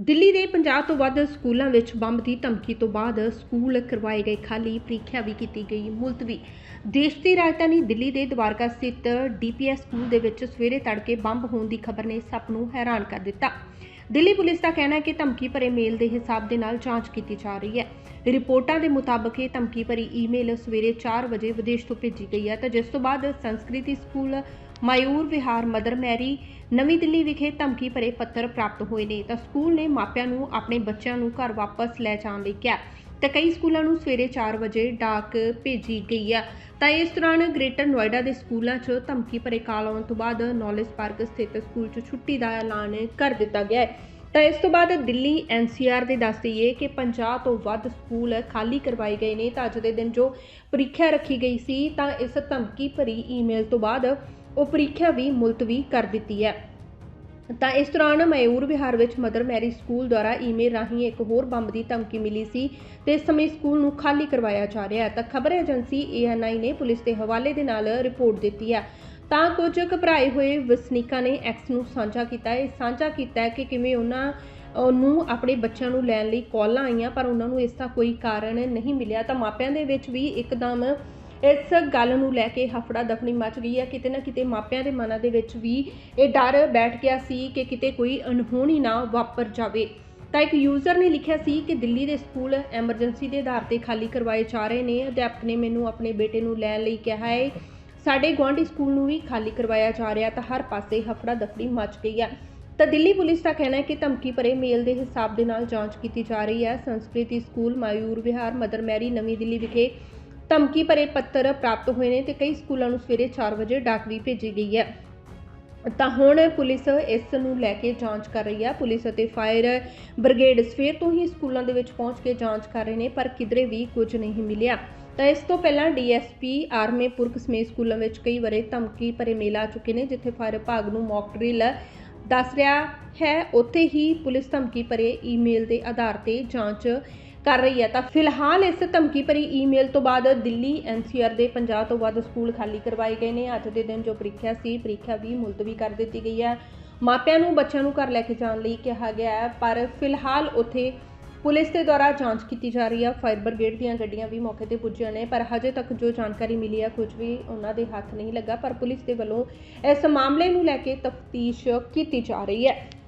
ਦਿੱਲੀ ਦੇ 50 ਤੋਂ ਵੱਧ ਸਕੂਲਾਂ ਵਿੱਚ ਬੰਬ ਦੀ ਧਮਕੀ ਤੋਂ ਬਾਅਦ ਸਕੂਲ ਕਰਵਾਏ ਗਏ ਖਾਲੀ, ਪ੍ਰੀਖਿਆ ਵੀ ਕੀਤੀ ਗਈ ਮੁਲਤਵੀ। ਦੇਸ਼ ਦੀ ਰਾਜਧਾਨੀ ਦਿੱਲੀ ਦੇ ਦਵਾਰਕਾ ਸਥਿਤ ਡੀਪੀਐਸ ਸਕੂਲ ਦੇ ਵਿੱਚ ਸਵੇਰੇ ਤੜਕੇ ਬੰਬ ਹੋਣ ਦੀ ਖਬਰ ਨੇ ਸਭ ਨੂੰ ਹੈਰਾਨ ਕਰ ਦਿੱਤਾ। ਦਿੱਲੀ ਪੁਲਿਸ ਦਾ ਕਹਿਣਾ ਹੈ ਕਿ ਧਮਕੀ ਭਰੇ ਮੇਲ ਦੇ ਹਿਸਾਬ ਦੇ ਨਾਲ ਜਾਂਚ ਕੀਤੀ ਜਾ ਰਹੀ ਹੈ। ਰਿਪੋਰਟਾਂ ਦੇ ਮੁਤਾਬਕ ਇਹ ਧਮਕੀ ਭਰੀ ਈਮੇਲ ਸਵੇਰੇ 4 ਵਜੇ ਵਿਦੇਸ਼ ਤੋਂ ਭੇਜੀ ਗਈ ਹੈ ਤਾਂ ਜਿਸ ਤੋਂ ਬਾਅਦ ਸੰਸਕ੍ਰਿਤੀ ਸਕੂਲ ਮਾਇੂਰ ਵਿਹਾਰ ਮਦਰ ਮੈਰੀ ਨਵੀਂ ਦਿੱਲੀ ਵਿਖੇ ਧਮਕੀ ਭਰੇ ਪੱਤਰ ਪ੍ਰਾਪਤ ਹੋਏ ਨੇ। ਤਾਂ ਸਕੂਲ ਨੇ ਮਾਪਿਆਂ ਨੂੰ ਆਪਣੇ ਬੱਚਿਆਂ ਨੂੰ ਘਰ ਵਾਪਸ ਲੈ ਜਾਣ ਲਈ ਕਿਹਾ। ਤਾਂ ਕਈ ਸਕੂਲਾਂ ਨੂੰ ਸਵੇਰੇ 4 ਵਜੇ ਡਾਕ ਭੇਜੀ ਗਈ ਆ। ਤਾਂ ਇਸ ਦੌਰਾਨ ਗ੍ਰੇਟਰ ਨੋਇਡਾ ਦੇ ਸਕੂਲਾਂ 'ਚ ਧਮਕੀ ਭਰੇ ਕਾਲ ਆਉਣ ਤੋਂ ਬਾਅਦ ਨੌਲੇਜ ਪਾਰਕ ਸਥਿਤ ਸਕੂਲ 'ਚ ਛੁੱਟੀ ਦਾ ਐਲਾਨ ਕਰ ਦਿੱਤਾ ਗਿਆ ਹੈ। ਤਾਂ ਇਸ ਤੋਂ ਬਾਅਦ ਦਿੱਲੀ ਐਨਸੀਆਰ ਦੇ ਦੱਸ ਦਈਏ ਕਿ 50 ਤੋਂ ਵੱਧ ਸਕੂਲ ਖਾਲੀ ਕਰਵਾਏ ਗਏ ਨੇ। ਤਾਂ ਅੱਜ ਦੇ ਦਿਨ ਜੋ ਪ੍ਰੀਖਿਆ ਰੱਖੀ ਗਈ ਸੀ, ਤਾਂ ਇਸ ਧਮਕੀ ਭਰੀ ਈਮੇਲ ਤੋਂ ਬਾਅਦ ਉਹ ਪ੍ਰੀਖਿਆ ਵੀ ਮੁਲਤਵੀ ਕਰ ਦਿੱਤੀ ਹੈ। ਤਾਂ ਇਸ ਦੌਰਾਨ ਮਯੂਰ ਵਿਹਾਰ ਵਿੱਚ ਮਦਰ ਮੈਰੀ ਸਕੂਲ ਦੁਆਰਾ ਈਮੇਲ ਰਾਹੀਂ ਇੱਕ ਹੋਰ ਬੰਬ ਦੀ ਧਮਕੀ ਮਿਲੀ ਸੀ ਤੇ ਇਸ ਸਮੇਂ ਸਕੂਲ ਨੂੰ ਖਾਲੀ ਕਰਵਾਇਆ ਜਾ ਰਿਹਾ ਹੈ। ਤਾਂ ਖਬਰ ਏਜੰਸੀ ਏਐਨਆਈ ਨੇ ਪੁਲਿਸ ਦੇ ਹਵਾਲੇ ਦੇ ਨਾਲ ਰਿਪੋਰਟ ਦਿੱਤੀ ਹੈ। ਤਾਂ ਕੁਝ ਘਬਰਾਏ ਹੋਏ ਵਸਨੀਕਾਂ ਨੇ ਐਕਸ ਨੂੰ ਸਾਂਝਾ ਕੀਤਾ। ਹੈ ਸਾਂਝਾ ਕੀਤਾ ਹੈ ਕਿ ਕਿਵੇਂ ਉਹਨਾਂ ਅਹ ਨੂੰ ਆਪਣੇ ਬੱਚਿਆਂ ਨੂੰ ਲੈਣ ਲਈ ਕਾਲਾਂ ਆਈਆਂ, ਪਰ ਉਹਨਾਂ ਨੂੰ ਇਸ ਦਾ ਕੋਈ ਕਾਰਨ ਨਹੀਂ ਮਿਲਿਆ। ਤਾਂ ਮਾਪਿਆਂ ਦੇ ਵਿੱਚ ਵੀ ਇੱਕਦਮ ਇਸ ਗੱਲ ਨੂੰ ਲੈ ਕੇ ਹਫੜਾ ਦਫੜੀ ਮਚ ਗਈ ਹੈ। ਕਿਤੇ ਨਾ ਕਿਤੇ ਮਾਪਿਆਂ ਦੇ ਮਨਾਂ ਦੇ ਵਿੱਚ ਵੀ ਇਹ ਡਰ ਬੈਠ ਗਿਆ ਸੀ ਕਿ ਕਿਤੇ ਕੋਈ ਅਣਹੋਣੀ ਨਾ ਵਾਪਰ ਜਾਵੇ। ਤਾਂ ਇੱਕ ਯੂਜ਼ਰ ਨੇ ਲਿਖਿਆ ਸੀ ਕਿ ਦਿੱਲੀ ਦੇ ਸਕੂਲ ਐਮਰਜੈਂਸੀ ਦੇ ਆਧਾਰ ਤੇ ਖਾਲੀ ਕਰਵਾਏ ਜਾ ਰਹੇ ਨੇ। ਅਧਿਆਪਕ ਨੇ ਮੈਨੂੰ ਆਪਣੇ ਬੇਟੇ ਨੂੰ ਲੈਣ ਲਈ ਕਿਹਾ ਹੈ, ਸਾਡੇ ਗੁਆਂਢੀ ਸਕੂਲ ਨੂੰ ਵੀ ਖਾਲੀ ਕਰਵਾਇਆ ਜਾ ਰਿਹਾ ਤਾਂ ਹਰ ਪਾਸੇ ਹਫੜਾ ਦਫੜੀ ਮਚ ਗਈ ਹੈ। ਤਾਂ ਦਿੱਲੀ ਪੁਲਿਸ ਦਾ ਕਹਿਣਾ ਹੈ ਕਿ ਧਮਕੀ ਭਰੇ ਮੇਲ ਦੇ ਹਿਸਾਬ ਦੇ ਨਾਲ ਜਾਂਚ ਕੀਤੀ ਜਾ ਰਹੀ ਹੈ। ਸੰਸਕ੍ਰਿਤੀ ਸਕੂਲ ਮਾਯੂਰ ਵਿਹਾਰ, ਮਦਰ ਮੈਰੀ, ਨਵੀਂ ਦਿੱਲੀ ਵਿਖੇ ਧਮਕੀ ਭਰੇ ਪੱਤਰ ਪ੍ਰਾਪਤ ਹੋਏ ਨੇ ਤੇ ਕਈ ਸਕੂਲਾਂ ਨੂੰ ਸਵੇਰੇ 4 ਵਜੇ ਡਾਕ ਵੀ ਭੇਜੀ ਗਈ ਹੈ। ਤਾਂ ਹੁਣ ਪੁਲਿਸ ਇਸ ਨੂੰ ਲੈ ਕੇ ਜਾਂਚ ਕਰ ਰਹੀ ਹੈ। ਪੁਲਿਸ ਅਤੇ ਫਾਇਰ ਬ੍ਰਿਗੇਡ ਸਵੇਰ ਤੋਂ ਹੀ ਸਕੂਲਾਂ ਦੇ ਵਿੱਚ ਪਹੁੰਚ ਕੇ ਜਾਂਚ ਕਰ ਰਹੇ ਨੇ, ਪਰ ਕਿਧਰੇ ਵੀ ਕੁਝ ਨਹੀਂ ਮਿਲਿਆ। ਤਾਂ ਇਸ ਤੋਂ ਪਹਿਲਾਂ ਡੀਐਸਪੀ ਆਰਮੇ ਪੁਰਖ ਸਮੇਤ ਸਕੂਲਾਂ ਵਿੱਚ ਕਈ ਵਾਰੇ ਧਮਕੀ ਭਰੇ ਮੇਲ ਆ ਚੁੱਕੇ ਨੇ, ਜਿੱਥੇ ਫਾਇਰ ਵਿਭਾਗ ਨੂੰ ਮੌਕ ਡਰਿਲ ਦੱਸ ਰਿਹਾ ਹੈ। ਉੱਥੇ ਹੀ ਪੁਲਿਸ ਧਮਕੀ ਭਰੇ ਈਮੇਲ ਦੇ ਆਧਾਰ ਤੇ ਜਾਂਚ ਕਰ ਰਹੀ ਹੈ। ਤਾਂ ਫਿਲਹਾਲ ਇਸ ਧਮਕੀ ਭਰੀ ਈਮੇਲ ਤੋਂ ਬਾਅਦ ਦਿੱਲੀ ਐਨਸੀਆਰ ਦੇ 50 ਤੋਂ ਵੱਧ ਸਕੂਲ ਖਾਲੀ ਕਰਵਾਏ ਗਏ ਨੇ। ਅੱਜ ਦੇ ਦਿਨ ਜੋ ਪ੍ਰੀਖਿਆ ਸੀ, ਪ੍ਰੀਖਿਆ ਵੀ ਮੁਲਤਵੀ ਕਰ ਦਿੱਤੀ ਗਈ ਹੈ। ਮਾਪਿਆਂ ਨੂੰ, ਬੱਚਿਆਂ ਨੂੰ ਘਰ ਲੈ ਕੇ ਜਾਣ ਲਈ ਕਿਹਾ ਗਿਆ ਹੈ, ਪਰ ਫਿਲਹਾਲ ਉੱਥੇ ਪੁਲਿਸ ਦੇ ਦੁਆਰਾ ਜਾਂਚ ਕੀਤੀ ਜਾ ਰਹੀ ਹੈ। ਫਾਇਰ ਬ੍ਰਿਗੇਡ ਦੀਆਂ ਗੱਡੀਆਂ ਵੀ ਮੌਕੇ ਤੇ ਪੁੱਜੀਆਂ ਨੇ, ਪਰ ਹਜੇ ਤੱਕ ਜੋ ਜਾਣਕਾਰੀ ਮਿਲੀ ਹੈ, ਕੁਝ ਵੀ ਉਹਨਾਂ ਦੇ ਹੱਥ ਨਹੀਂ ਲੱਗਾ, ਪਰ ਪੁਲਿਸ ਦੇ ਵੱਲੋਂ ਇਸ ਮਾਮਲੇ ਨੂੰ ਲੈ ਕੇ ਤਫਤੀਸ਼ ਕੀਤੀ ਜਾ ਰਹੀ ਹੈ।